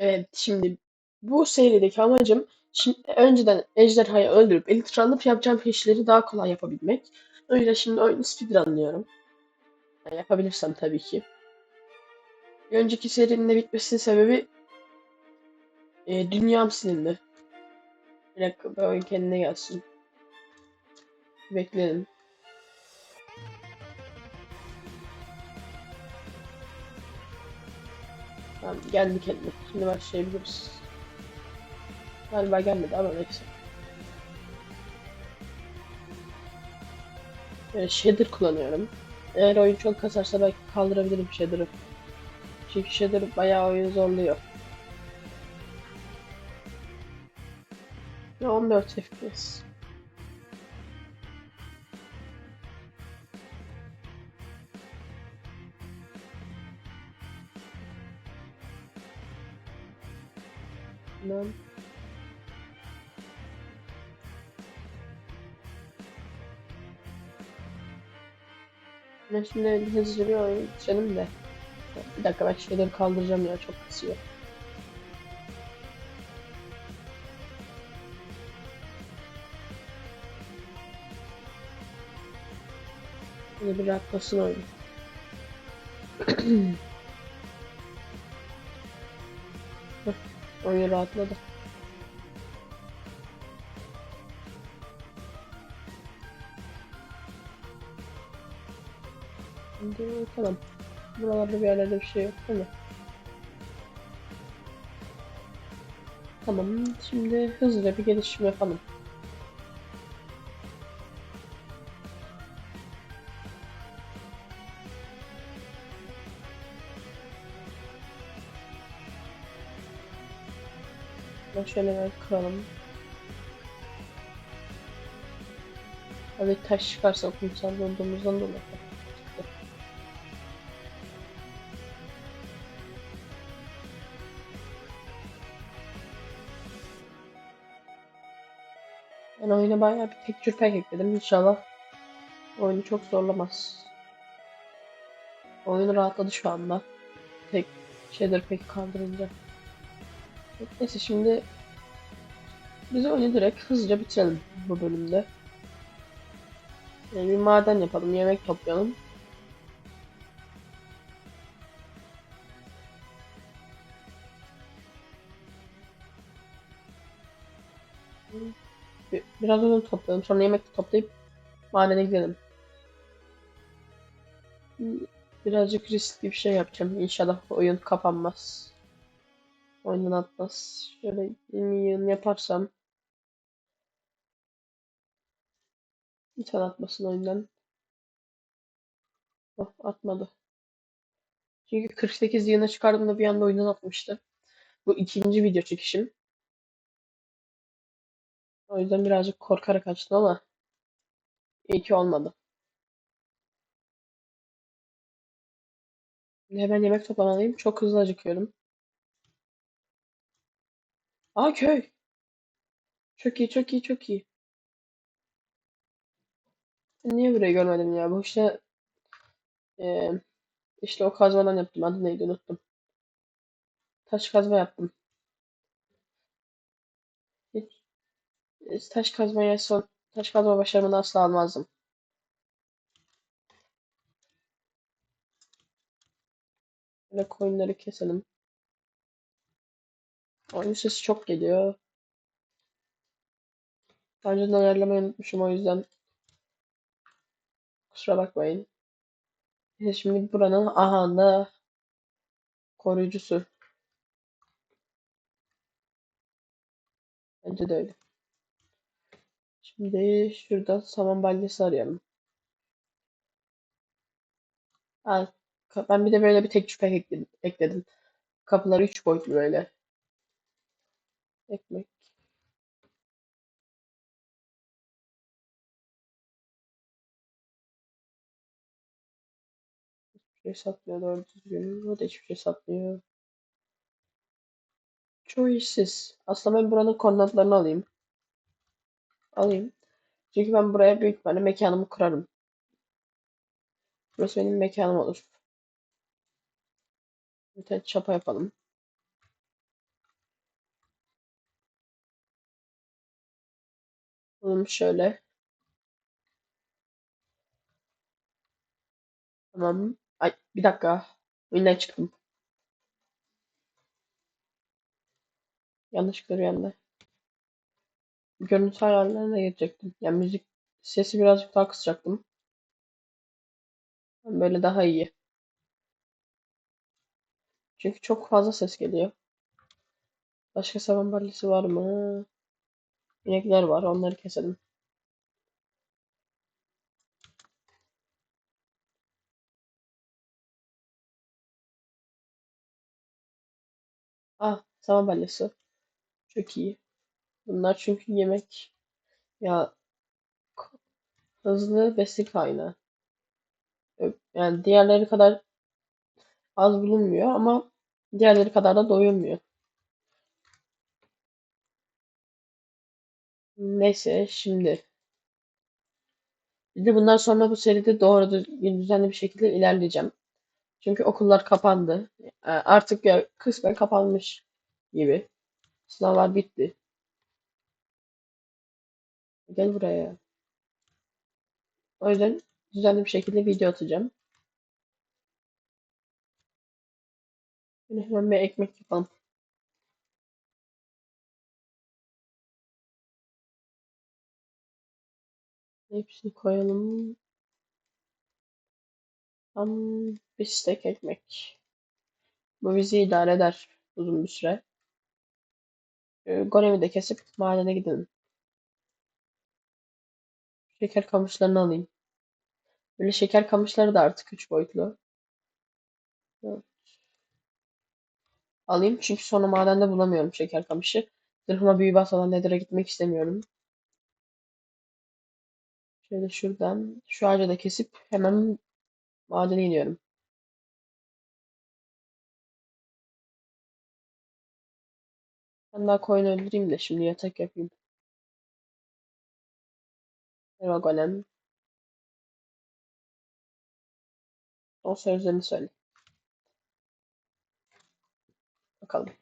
Evet, şimdi bu serideki amacım şimdi önceden ejderhayı öldürüp elitranlıp yapacağım işleri daha kolay yapabilmek. O yüzden şimdi oyunu speedrunlıyorum. Yani yapabilirsem tabii ki. Bir önceki serinin de bitmesinin sebebi e, dünyam silindi. Bir dakika bir oyun kendine gelsin. Bekleyelim. Tamam geldi kendine. Şimdi başlayabiliriz. Galiba gelmedi ama neyse. Böyle shader kullanıyorum. Eğer oyun çok kasarsa belki kaldırabilirim shader'ı. Çünkü shader bayağı oyunu zorluyor. Ve 14 FPS. Tamam. Ben şimdi hızlıca bir oyun bitirelim de. Bir dakika ben şeyleri kaldıracağım ya çok kısıyor. Yine bir rahatlasın oyun. oyun rahatladı. Şimdi tamam. Buralarda bir yerlerde bir şey yok değil mi? Tamam. Şimdi hızlıca bir gelişim yapalım. Ben şöyle bir kıralım. Hadi taş çıkarsa kumsal olduğumuzdan dolayı. Ben oyuna bayağı bir texture pack ekledim. İnşallah oyunu çok zorlamaz. Oyun rahatladı şu anda. Tek shader pack kaldırınca. Neyse şimdi biz oyunu direkt hızlıca bitirelim bu bölümde. Yani bir maden yapalım, yemek toplayalım. Bir- Biraz odun toplayalım, sonra yemek toplayıp madene gidelim. Birazcık riskli bir şey yapacağım. İnşallah oyun kapanmaz. Oyundan atmaz. Şöyle 20 yıl yaparsam tane atmasın oyundan. Oh, atmadı. Çünkü 48 yılına çıkardığımda bir anda oyundan atmıştı. Bu ikinci video çekişim. O yüzden birazcık korkarak açtım ama iyi ki olmadı. Hemen yemek toplamalıyım. Çok hızlı acıkıyorum. Aa köy. Çok iyi, çok iyi, çok iyi. Niye burayı görmedim ya? Bu işte eee, işte o kazmadan yaptım. Adı neydi unuttum. Taş kazma yaptım. Hiç, hiç taş kazmaya son taş kazma başarımını asla almazdım. Böyle koyunları keselim. Oyun sesi çok geliyor. Önceden ayarlamayı unutmuşum o yüzden kusura bakmayın. İşte şimdi buranın ahanda koruyucusu. Bence de öyle. Şimdi şurada saman balyası arayalım. Ben bir de böyle bir tek ekledim. ekledim. Kapıları 3 boyutlu böyle. Ekmek. Hiçbir şey satmıyor doğru düzgün. O da hiçbir şey satmıyor. Çoğu işsiz. Aslında ben buranın koordinatlarını alayım. Alayım. Çünkü ben buraya büyük ihtimalle mekanımı kurarım. Burası benim mekanım olur. Bir tane çapa yapalım. Alalım şöyle. Tamam. Ay bir dakika. Oyundan çıktım. Bir anda. Görüntü ayarlarına girecektim. Yani müzik sesi birazcık daha kısacaktım. Böyle daha iyi. Çünkü çok fazla ses geliyor. Başka saban balyası var mı? İnekler var. Onları keselim. Ah, saman balyası. Çok iyi. Bunlar çünkü yemek ya hızlı besin kaynağı. Yani diğerleri kadar az bulunmuyor ama diğerleri kadar da doyurmuyor. Neyse şimdi. Bir de bundan sonra bu seride doğru düzgün düzenli bir şekilde ilerleyeceğim. Çünkü okullar kapandı. E, Artık ya kısmen kapanmış gibi. Sınavlar bitti. Gel buraya. O yüzden düzenli bir şekilde video atacağım. Şimdi hemen bir ekmek yapalım. Hepsini koyalım. Tam bir stek ekmek. Bu bizi idare eder uzun bir süre. Ee, Golemi de kesip madene gidelim. Şeker kamışlarını alayım. Böyle şeker kamışları da artık 3 boyutlu. Evet. Alayım çünkü sonra madende bulamıyorum şeker kamışı. Zırhıma büyü basmadan Nether'a gitmek istemiyorum. Şöyle şuradan şu ağacı da kesip hemen madene iniyorum. Ben daha koyun öldüreyim de şimdi yatak yapayım. Merhaba golem. Son sözlerini söyle. Bakalım.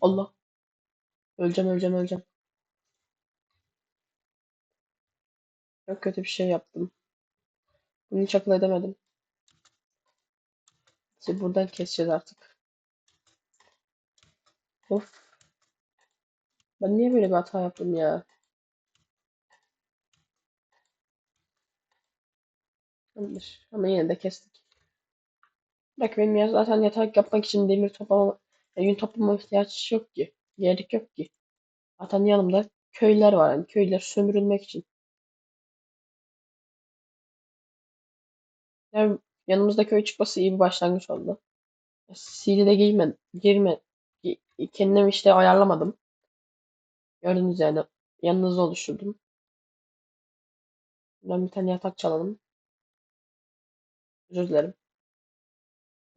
Allah. Öleceğim öleceğim öleceğim. Çok kötü bir şey yaptım. Bunu hiç akıl edemedim. Şimdi buradan keseceğiz artık. Of. Ben niye böyle bir hata yaptım ya? Tamamdır. Ama yine de kestik. Bak benim ya zaten yatak yapmak için demir toplama, ya yün toplama ihtiyaç yok ki. Gerek yok ki. Zaten yanımda köyler var. Yani köyler sömürülmek için. Yani yanımızda köy çıkması iyi bir başlangıç oldu. CD'de girme, gi- kendim işte ayarlamadım. Gördüğünüz yani yanınızda oluşturdum. Ben bir tane yatak çalalım. Özür dilerim.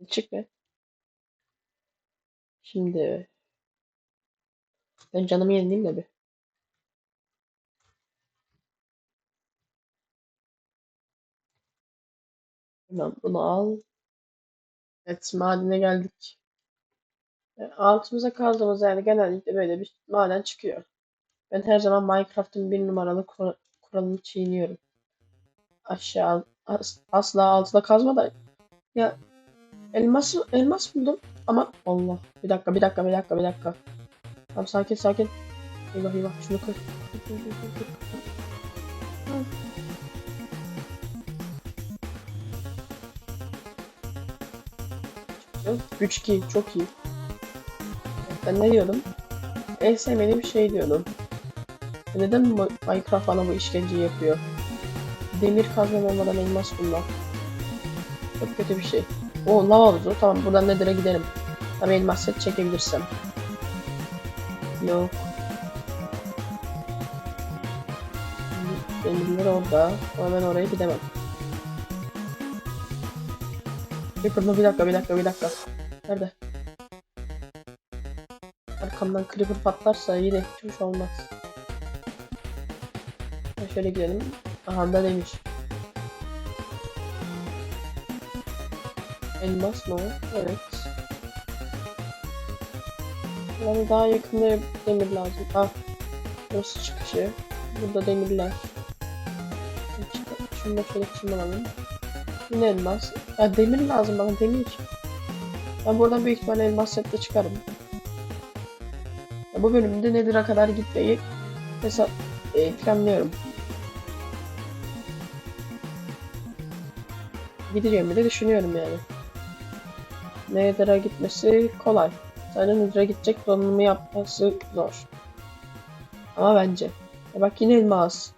Çık be. Şimdi ben canımı yenileyim de bir. Hemen bunu al. Evet madene geldik. E, Altımıza kazdığımız yani genellikle böyle bir maden çıkıyor. Ben her zaman Minecraft'ın bir numaralı kura- kuralını çiğniyorum. Aşağı as- asla altına kazma da ya elmas elmas buldum ama Allah bir dakika bir dakika bir dakika bir dakika. Tamam sakin sakin. Eyvah eyvah şunu kır. Tamam. Güç 2 çok iyi. Ben ne diyordum? En sevmediğim şey diyordum. Neden Minecraft bana bu işkenceyi yapıyor? Demir kazmam olmadan elmas bulmak. Çok kötü bir şey. O lava havuzu. Tamam buradan Nether'a gidelim. Tam elmas set çekebilirsem. Yok. Demirler orada. Ama ben oraya gidemem. Creeper mı? Bir dakika, bir dakika, bir dakika. Nerede? Arkamdan Creeper patlarsa yine hiç hoş olmaz. Şöyle gidelim. Aha da demiş. Elmas mı? Evet. Bana daha yakında demir lazım. Ah. Burası çıkışı. Burada demirler. Şunu da şöyle çimelalım. Yine elmas. Ya demir lazım bana demir. Ben buradan büyük ihtimalle elmas setle çıkarım. Ya bu bölümde Nether'a kadar gitmeyi hesap e, planlıyorum. Gideceğimi de düşünüyorum yani. Nether'a gitmesi kolay. Sadece Nether'a gidecek donanımı yapması zor. Ama bence. Ya bak yine elmas.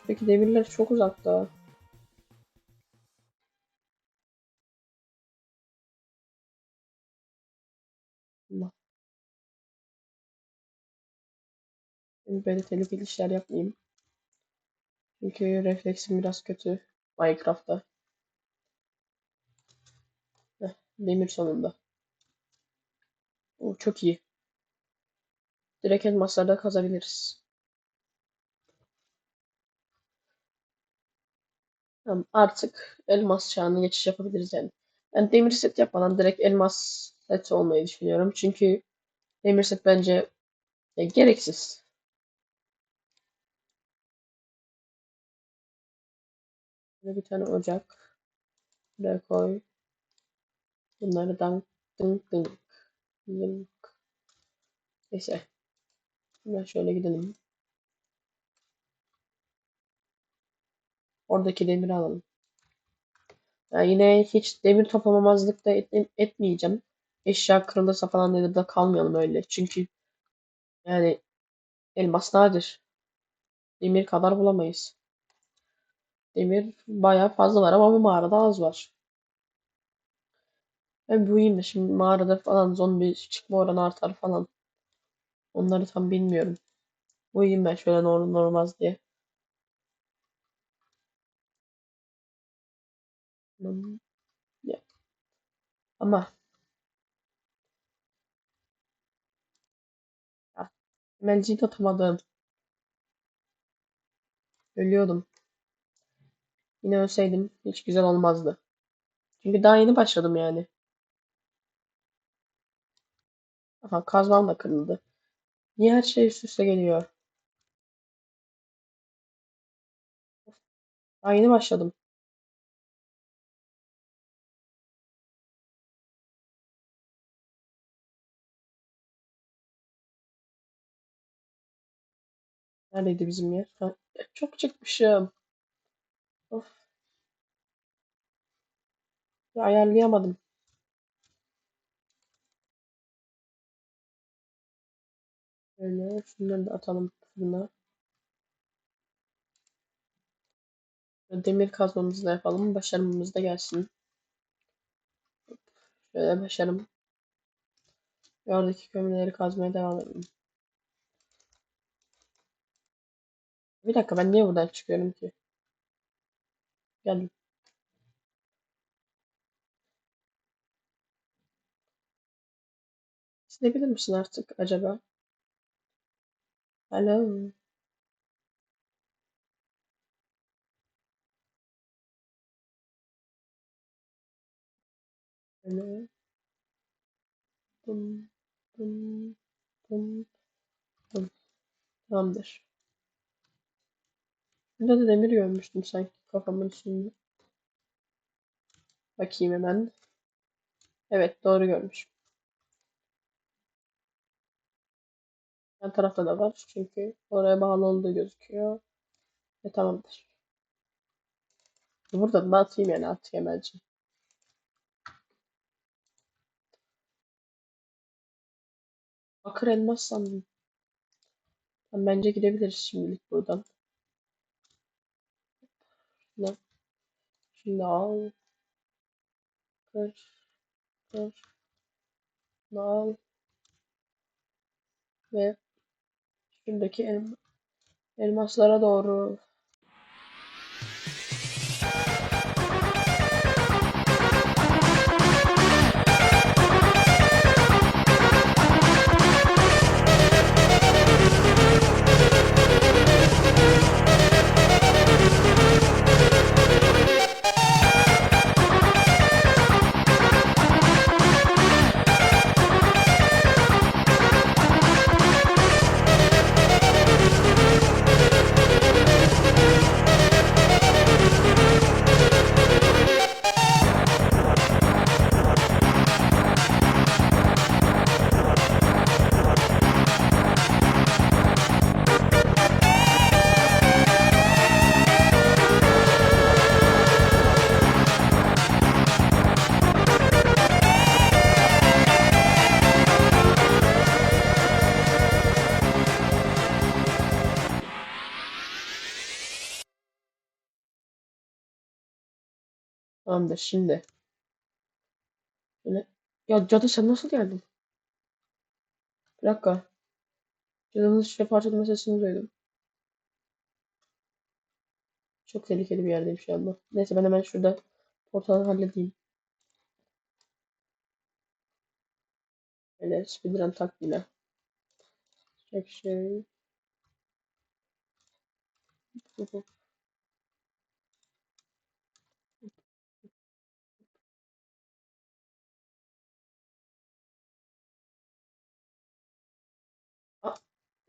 Şuradaki demirler çok uzakta. Böyle tehlikeli işler yapmayayım. Çünkü refleksim biraz kötü Minecraft'ta. Heh, demir sonunda. O çok iyi. Direkt elmaslarda kazabiliriz. Tamam, artık elmas çağına geçiş yapabiliriz yani. Ben demir set yapmadan direkt elmas set olmayı düşünüyorum. Çünkü demir set bence e, gereksiz. Böyle bir tane ocak. Buraya koy. Bunları dank dınk dınk. Dınk. Neyse. Hemen şöyle gidelim. Oradaki demiri alalım. Yani yine hiç demir toplamamazlık da et, etmeyeceğim. Eşya kırılırsa falan dedi de kalmayalım öyle. Çünkü yani elmas nadir. Demir kadar bulamayız. Demir bayağı fazla var ama bu mağarada az var. Ben bu de şimdi mağarada falan zombi çıkma oranı artar falan. Onları tam bilmiyorum. Uyuyayım ben şöyle normal olmaz diye. Ama de atamadım. Ölüyordum. Yine ölseydim hiç güzel olmazdı. Çünkü daha yeni başladım yani. Aha kazmam da kırıldı. Niye her şey üst üste geliyor? Daha yeni başladım. Neredeydi bizim yer? Ha, çok çıkmışım. Of. Ya ayarlayamadım. Böyle şunları da atalım fırına. Demir kazmamızı da yapalım. Başarımımız da gelsin. Şöyle başarım. Ve oradaki kömürleri kazmaya devam edelim. Bir dakika ben niye buradan çıkıyorum ki? Geldim. Silebilir misin artık acaba? Alo. Böyle. Bum, bum, bum, bum. Tamamdır. Burada da demir görmüştüm sanki kafamın üstünde. Bakayım hemen. Evet doğru görmüşüm. Yan tarafta da var çünkü oraya bağlı olduğu gözüküyor. Ve tamamdır. Burada da atayım yani artık emelci. Bakır elmas sandım. Bence gidebiliriz şimdilik buradan. Ne? Al. Kır. Kır. Al. Ve şuradaki elma, elmaslara doğru Tamamdır şimdi. Şöyle. Ya cadı sen nasıl geldin? Bir dakika. Cadının şişe parçalama sesini duydum. Çok tehlikeli bir yerdeyim şu anda. Neyse ben hemen şurada portalı halledeyim. Böyle speedrun taktiğiyle. Çek şey.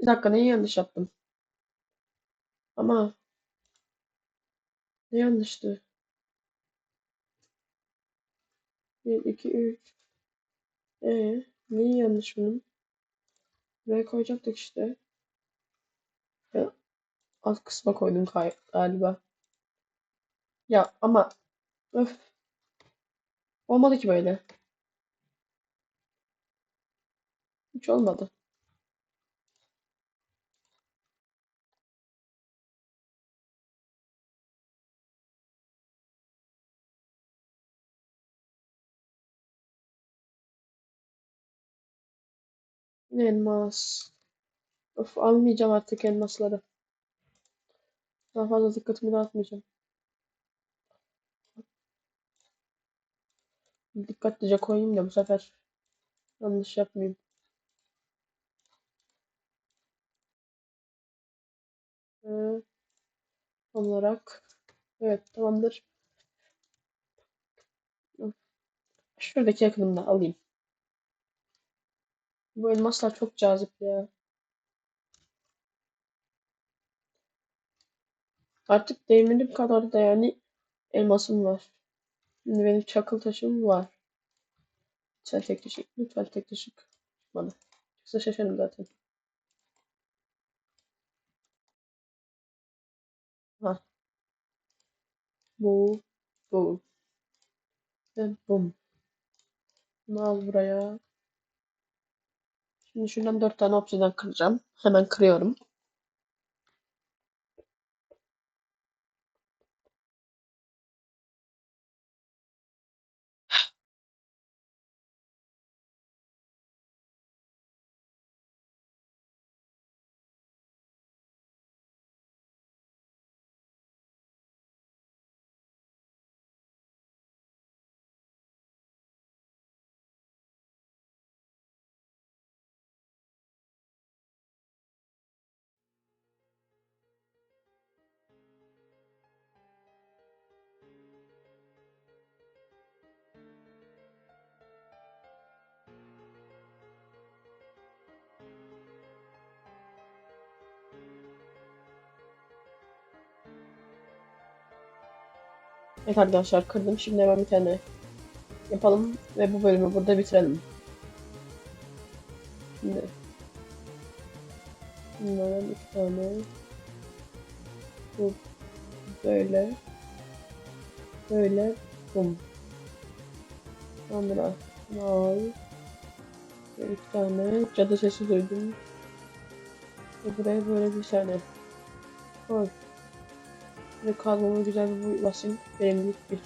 Bir dakika neyi yanlış yaptım? Ama ne yanlıştı? 1, 2, 3. Ee, neyi yanlış bunun? Buraya koyacaktık işte. Ya, alt kısma koydum galiba. Ya ama öf. Olmadı ki böyle. Hiç olmadı. Elmas. Of almayacağım artık elmasları. Daha fazla dikkatimi dağıtmayacağım. Dikkatlice koyayım da bu sefer yanlış yapmayayım. Ee, olarak evet tamamdır. Şuradaki yakınımda alayım. Bu elmaslar çok cazip ya. Artık değmedim kadar da yani elmasım var. Şimdi benim çakıl taşım var. Lütfen tek taşık. Lütfen tek taşık. Bana. Yoksa şaşarım zaten. Ha. Bu. Bu. Ve bum. Bunu al buraya. Şimdi şuradan dört tane obsidian kıracağım. Hemen kırıyorum. Evet arkadaşlar kırdım. Şimdi hemen bir tane yapalım ve bu bölümü burada bitirelim. Şimdi bunlardan iki tane bu böyle böyle bum. Sonra al ve iki tane cadı sesi duydum. Ve buraya böyle bir tane koy. Ve kazmama güzel bir basayım. Verimlilik bir.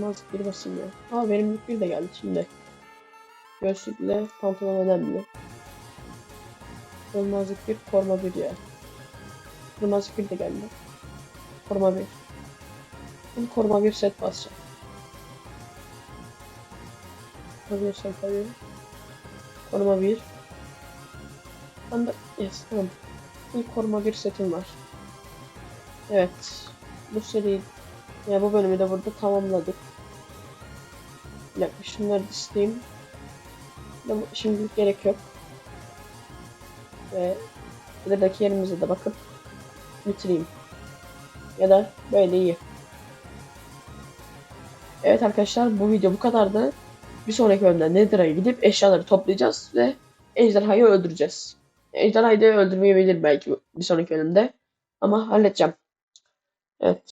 Nazik bir basayım ya. Aa verimlilik bir de geldi şimdi. Göğsükle pantolon önemli. Kırmazlık bir, koruma bir ya. Kırmazlık bir de geldi. Koruma bir. Şimdi koruma bir set basacağım. Koruma set tabii. Koruma bir. De yes tamam. İlk koruma bir setim var. Evet. Bu seri ya bu bölümü de burada tamamladık. Bir dakika şunları isteyeyim. Şimdilik gerek yok. Ve buradaki yerimize de bakıp bitireyim. Ya da böyle iyi. Evet arkadaşlar bu video bu kadardı. Bir sonraki bölümde Nether'a gidip eşyaları toplayacağız ve ejderhayı öldüreceğiz. Ejderhayı da öldürmeyebilir belki bir sonraki bölümde. Ama halledeceğim. Evet.